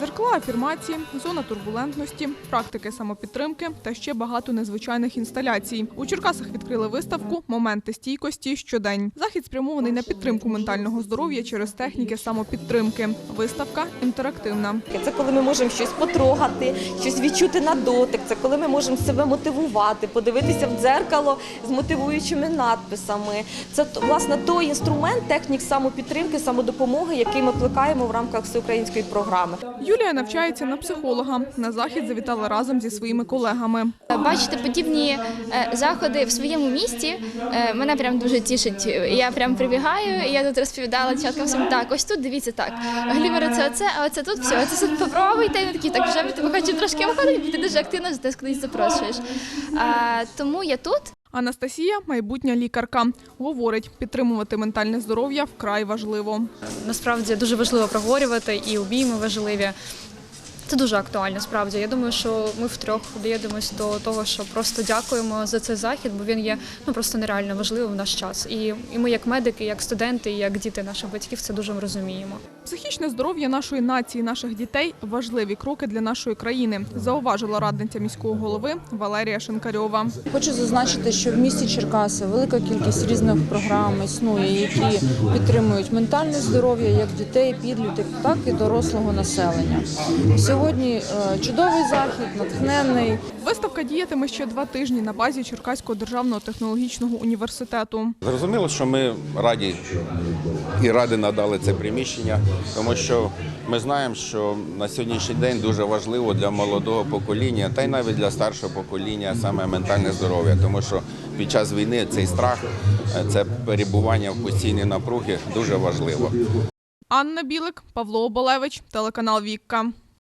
Зеркала афірмації, зона турбулентності, практики самопідтримки та ще багато незвичайних інсталяцій. У Черкасах відкрили виставку Моменти стійкості щодень. Захід спрямований на підтримку ментального здоров'я через техніки самопідтримки. Виставка інтерактивна. Це коли ми можемо щось потрогати, щось відчути на дотик. Це коли ми можемо себе мотивувати, подивитися в дзеркало з мотивуючими надписами. Це власне той інструмент технік самопідтримки, самодопомоги, який ми плекаємо в рамках всеукраїнської програми. Юлія навчається на психолога. На захід завітала разом зі своїми колегами. Бачити подібні е, заходи в своєму місті е, мене прям дуже тішить. Я прям прибігаю, і я тут розповідала дівчаткам всім, так, ось тут дивіться так. Глімери це оце, а оце тут все, це тут попробуйте. І вони такі, так вже ми тебе хочемо трошки виходити, ти дуже активно десь кудись запрошуєш. А, тому я тут. Анастасія майбутня лікарка. Говорить, підтримувати ментальне здоров'я вкрай важливо. насправді дуже важливо проговорювати і обійми важливі. Це дуже актуально, справді. Я думаю, що ми втрьох доєдемось до того, що просто дякуємо за цей захід, бо він є ну просто нереально важливим в наш час. І, і ми, як медики, як студенти, і як діти наших батьків, це дуже розуміємо. Психічне здоров'я нашої нації, наших дітей важливі кроки для нашої країни, зауважила радниця міського голови Валерія Шинкарьова. Хочу зазначити, що в місті Черкаси велика кількість різних програм існує, які підтримують ментальне здоров'я як дітей, підлітків, так і дорослого населення. Сьогодні е, чудовий захід, натхненний. Виставка діятиме ще два тижні на базі Черкаського державного технологічного університету. Зрозуміло, що ми раді і раді надали це приміщення, тому що ми знаємо, що на сьогоднішній день дуже важливо для молодого покоління, та й навіть для старшого покоління саме ментальне здоров'я, тому що під час війни цей страх, це перебування в постійній напругі дуже важливо. Анна Білик, Павло Оболевич, телеканал Вікка.